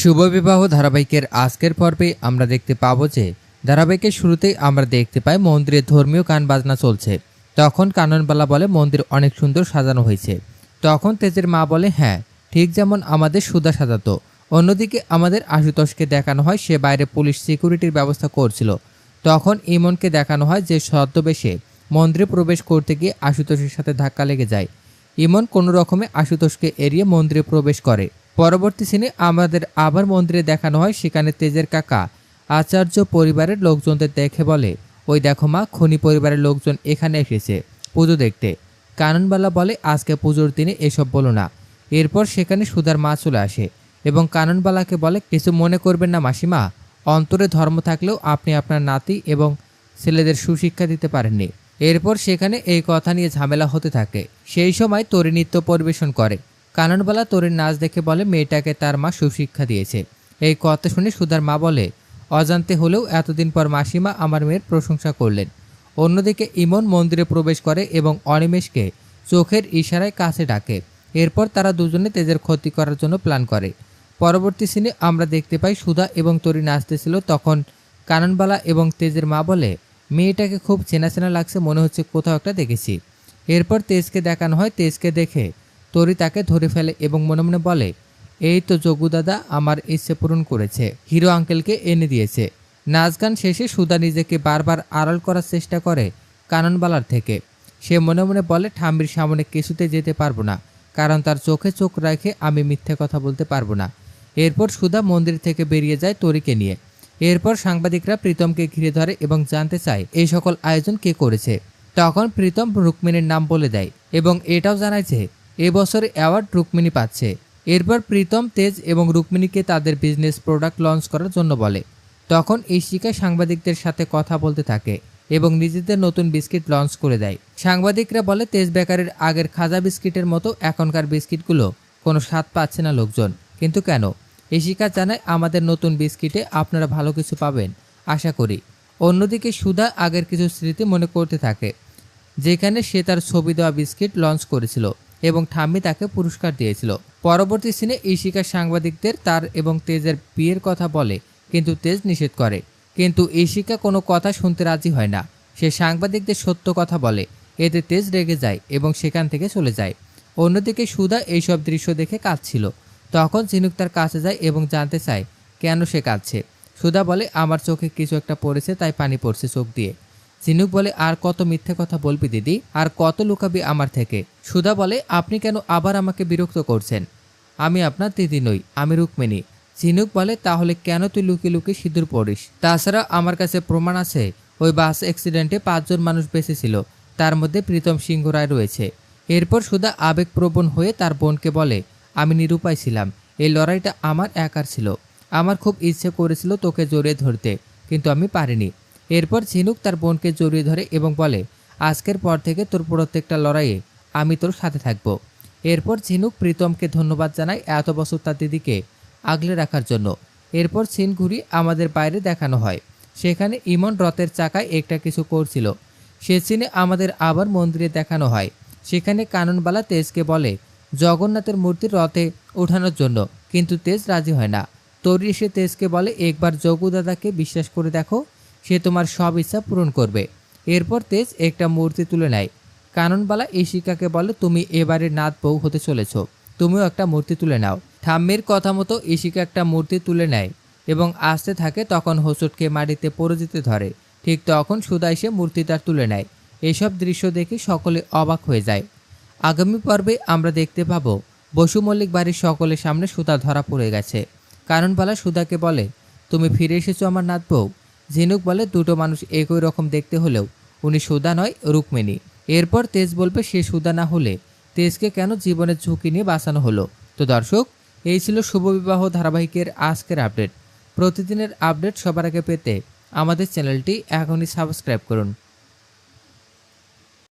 শুভ বিবাহ ধারাবাহিকের আজকের পর্বে আমরা দেখতে পাবো যে ধারাবাহিকের শুরুতেই আমরা দেখতে পাই মন্দিরে ধর্মীয় গান বাজনা চলছে। তখন কাননবালা বলে, মন্দির অনেক সুন্দর সাজানো হয়েছে। তখন তেজের মা বলে হ্যাঁ ঠিক যেমন আমাদের সুদা সাজাতো। অন্যদিকে আমাদের আশুতোষকে দেখানো হয়, সে বাইরে পুলিশ সিকিউরিটির ব্যবস্থা করছিল। তখন ইমনকে দেখানো হয় যে ছদ্মবেশে মন্দিরে প্রবেশ করতে গিয়ে আশুতোষের সাথে ধাক্কা লেগে যায়। ইমন কোনো রকমে আশুতোষকে এড়িয়ে মন্দিরে প্রবেশ করে। পরবর্তী সিনে আমাদের আবার মন্দিরে দেখানো হয় সেখানে তেজের কাকা। আচার্য পরিবারের লোকজনদের দেখে বলে, ওই দেখো মা, খনি পরিবারের লোকজন এখানে এসেছে পুজো দেখতে। কাননবালা বলে, আজকে পুজোর দিনে এসব বলো না। এরপর সেখানে সুধার মা চলে আসে এবং কাননবালাকে বলে, কিছু মনে করবেন না মাসিমা, অন্তরে ধর্ম থাকলেও আপনি আপনার নাতি এবং ছেলেদের সুশিক্ষা দিতে পারেননি। এরপর সেখানে এই কথা নিয়ে ঝামেলা হতে থাকে। সেই সময় তরি নৃত্য পরিবেশন করে। কাননবালা তরির নাচ দেখে বলে, মেয়েটাকে তার মা সুশিক্ষা দিয়েছে। এই কথা শুনে সুধার মা বলে, অজান্তে হলেও এতদিন পর মাসিমা আমার মেয়ের প্রশংসা করলেন। অন্যদিকে ইমন মন্দিরে প্রবেশ করে এবং অনিমেষকে চোখের ইশারায় কাছে ডাকে। এরপর তারা দুজনে তেজের ক্ষতি করার জন্য প্ল্যান করে। পরবর্তী সিনে আমরা দেখতে পাই সুধা এবং তরি নাচতেছিল তখন কাননবালা এবং তেজের মা বলে, মেয়েটাকে খুব চেনা চেনা লাগছে, মনে হচ্ছে কোথাও একটা দেখেছি। এরপর তেজকে দেখানো হয়, তেজকে দেখে তরি তাকে ধরে ফেলে এবং মনে মনে বলে, এই তো যোগু দাদা, আমার ইচ্ছে পূরণ করেছে। হিরো আঙ্কেলকে এনে দিয়েছে। নাচ গান শেষে সুধা নিজেকে বারবার আড়াল করার চেষ্টা করে কাননবালার থেকে। সে মনে মনে বলে ঠাম্বির সামনে কিছুতে যেতে পারব না, কারণ তার চোখে চোখ রেখে আমি মিথ্যে কথা বলতে পারব না। এরপর সুধা মন্দির থেকে বেরিয়ে যায় তরিকে নিয়ে। এরপর সাংবাদিকরা প্রীতমকে ঘিরে ধরে এবং জানতে চায়, এই সকল আয়োজন কে করেছে? তখন প্রীতম রুক্মিণীর নাম বলে দেয় এবং এটাও জানায় যে এবছরে অ্যাওয়ার্ড রুক্মিণী পাচ্ছে। এরপর প্রীতম, তেজ এবং রুক্মিণীকে তাদের বিজনেস প্রোডাক্ট লঞ্চ করার জন্য বলে। তখন ঈশিকা সাংবাদিকদের সাথে কথা বলতে থাকে এবং নিজেদের নতুন বিস্কিট লঞ্চ করে দেয়। সাংবাদিকরা বলে, তেজ বেকারের আগের খাজা বিস্কিটের মতো এখনকার বিস্কিটগুলো কোনো স্বাদ পাচ্ছে না লোকজন। কিন্তু কেন? ঈশিকা জানায়, আমাদের নতুন বিস্কিটে আপনারা ভালো কিছু পাবেন, আশা করি। অন্যদিকে সুধা আগের কিছু স্মৃতি মনে করতে থাকে, যেখানে সে তার ছবি দেওয়া বিস্কিট লঞ্চ করেছিল। এবং ঠাম্মি তাকে পুরস্কার দিয়েছিল। পরবর্তী সিনে ঈশিকা সাংবাদিকদের তার এবং তেজের বিয়ের কথা বলে, কিন্তু তেজ নিষেধ করে। কিন্তু ঈশিকা কোনো কথা শুনতে রাজি হয় না। সে সাংবাদিকদের সত্য কথা বলে, এতে তেজ রেগে যায় এবং সেখান থেকে চলে যায়। অন্যদিকে সুধা এইসব দৃশ্য দেখে কাঁদছিল। তখন ঝিনুক তার কাছে যায় এবং জানতে চায়, কেন সে কাঁদছে? সুধা বলে, আমার চোখে কিছু একটা পড়েছে, তাই পানি পড়ছে চোখ দিয়ে। ঝিনুক বলে, আর কত মিথ্যে কথা বলবি দিদি? আর কত লুকাবি আমার থেকে? সুধা বলে, আপনি কেন আবার আমাকে বিরক্ত করছেন? আমি আপনার দিদি নই, আমি রুক্মিণী। ঝিনুক বলে, তাহলে কেন তুই লুকিয়ে লুকিয়ে সিঁদুর পড়িস? তাছাড়া আমার কাছে প্রমাণ আছে, ওই বাস অ্যাক্সিডেন্টে পাঁচজন মানুষ বেঁচেছিল, তার মধ্যে প্রীতম সিংহ রায় রয়েছে। এরপর সুধা আবেগপ্রবণ হয়ে তার বোনকে বলে, আমি নিরুপায় ছিলাম, এই লড়াইটা আমার একার ছিল। আমার খুব ইচ্ছে করেছিল তোকে জড়িয়ে ধরতে, কিন্তু আমি পারিনি। এরপর ঝিনুক তার বোনকে জড়িয়ে ধরে এবং বলে, আজকের পর থেকে তোর প্রত্যেকটা লড়াইয়ে আমি তোর সাথে থাকব। এরপর ঝিনুক প্রীতমকে ধন্যবাদ জানায় এত বছর তার দিদিকে আগলে রাখার জন্য। এরপর সিন ঘুরি আমাদের বাইরে দেখানো হয়। সেখানে ইমন রথের চাকায় একটা কিছু করছিল। সে সিনে আমাদের আবার মন্দিরে দেখানো হয়। সেখানে কাননবালা তেজকে বলে, জগন্নাথের মূর্তি রথে ওঠানোর জন্য, কিন্তু তেজ রাজি হয় না। তরি এসে তেজকে বলে, একবার যোগু দাদাকে বিশ্বাস করে দেখো সে তোমার সব ইচ্ছা পূরণ করবে। এরপর তেজ একটা মূর্তি তুলে নেয়। কাননবালা ঈশিকাকে বলে, তুমি এবারে নাথ বউ হতে চলেছ। তুমিও একটা মূর্তি তুলে নাও। ঠাম্মির কথা মতো ঈশিকা একটা মূর্তি তুলে নেয় এবং আসতে থাকে তখন হোসটকে মাটিতে পড়ে যেতে ধরে। ঠিক তখন সুদা এসে মূর্তিটা তুলে নেয়। এসব দৃশ্য দেখে সকলে অবাক হয়ে যায়। আগামী পর্বে আমরা দেখতে পাবো, বসু মল্লিক বাড়ির সকলের সামনে সুতা ধরা পড়ে গেছে। কারণবালা সুদাকে বলে, তুমি ফিরে এসেছ আমার নাথ বউ? ঝিনুক বলে দুটো মানুষ একই রকম দেখতে হলেও উনি সুদা নয়, রুক্মিণী। এরপর তেজ বলবে সে সুদা না হলে তেজকে কেন জীবনের ঝুঁকি নিয়ে বাঁচানো হলো? তো দর্শক, এই ছিল শুভবিবাহ ধারাবাহিকের আজকের আপডেট। প্রতিদিনের আপডেট সবার আগে পেতে আমাদের চ্যানেলটি এখনই সাবস্ক্রাইব করুন।